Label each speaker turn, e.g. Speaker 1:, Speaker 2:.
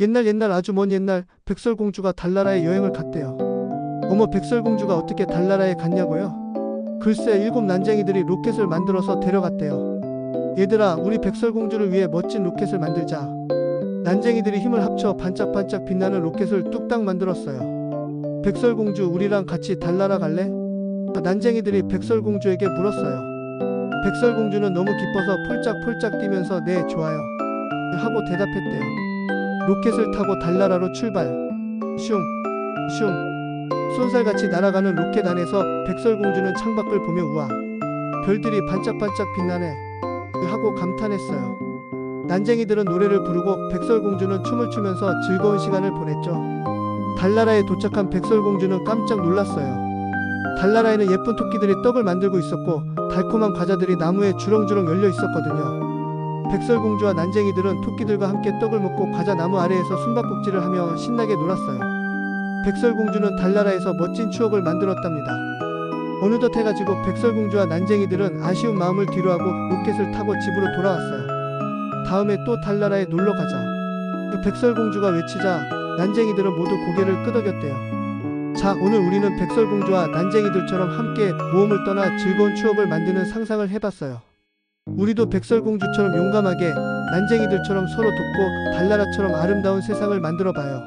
Speaker 1: 옛날 옛날 아주 먼 옛날 백설공주가 달나라에 여행을 갔대요. 어머 백설공주가 어떻게 달나라에 갔냐고요? 글쎄 일곱 난쟁이들이 로켓을 만들어서 데려갔대요. 얘들아 우리 백설공주를 위해 멋진 로켓을 만들자. 난쟁이들이 힘을 합쳐 반짝반짝 빛나는 로켓을 뚝딱 만들었어요. 백설공주 우리랑 같이 달나라 갈래? 난쟁이들이 백설공주에게 물었어요. 백설공주는 너무 기뻐서 폴짝폴짝 뛰면서 네 좋아요 하고 대답했대요. 로켓을 타고 달나라로 출발. 슝, 슝. 쏜살같이 날아가는 로켓 안에서 백설공주는 창밖을 보며 우와. 별들이 반짝반짝 빛나네. 하고 감탄했어요. 난쟁이들은 노래를 부르고 백설공주는 춤을 추면서 즐거운 시간을 보냈죠. 달나라에 도착한 백설공주는 깜짝 놀랐어요. 달나라에는 예쁜 토끼들이 떡을 만들고 있었고 달콤한 과자들이 나무에 주렁주렁 열려 있었거든요. 백설공주와 난쟁이들은 토끼들과 함께 떡을 먹고 과자 나무 아래에서 숨바꼭질을 하며 신나게 놀았어요. 백설공주는 달나라에서 멋진 추억을 만들었답니다. 어느덧 해가지고 백설공주와 난쟁이들은 아쉬운 마음을 뒤로하고 로켓을 타고 집으로 돌아왔어요. 다음에 또 달나라에 놀러 가자. 그 백설공주가 외치자 난쟁이들은 모두 고개를 끄덕였대요. 자, 오늘 우리는 백설공주와 난쟁이들처럼 함께 모험을 떠나 즐거운 추억을 만드는 상상을 해봤어요. 우리도 백설공주처럼 용감하게 난쟁이들처럼 서로 돕고 달나라처럼 아름다운 세상을 만들어 봐요.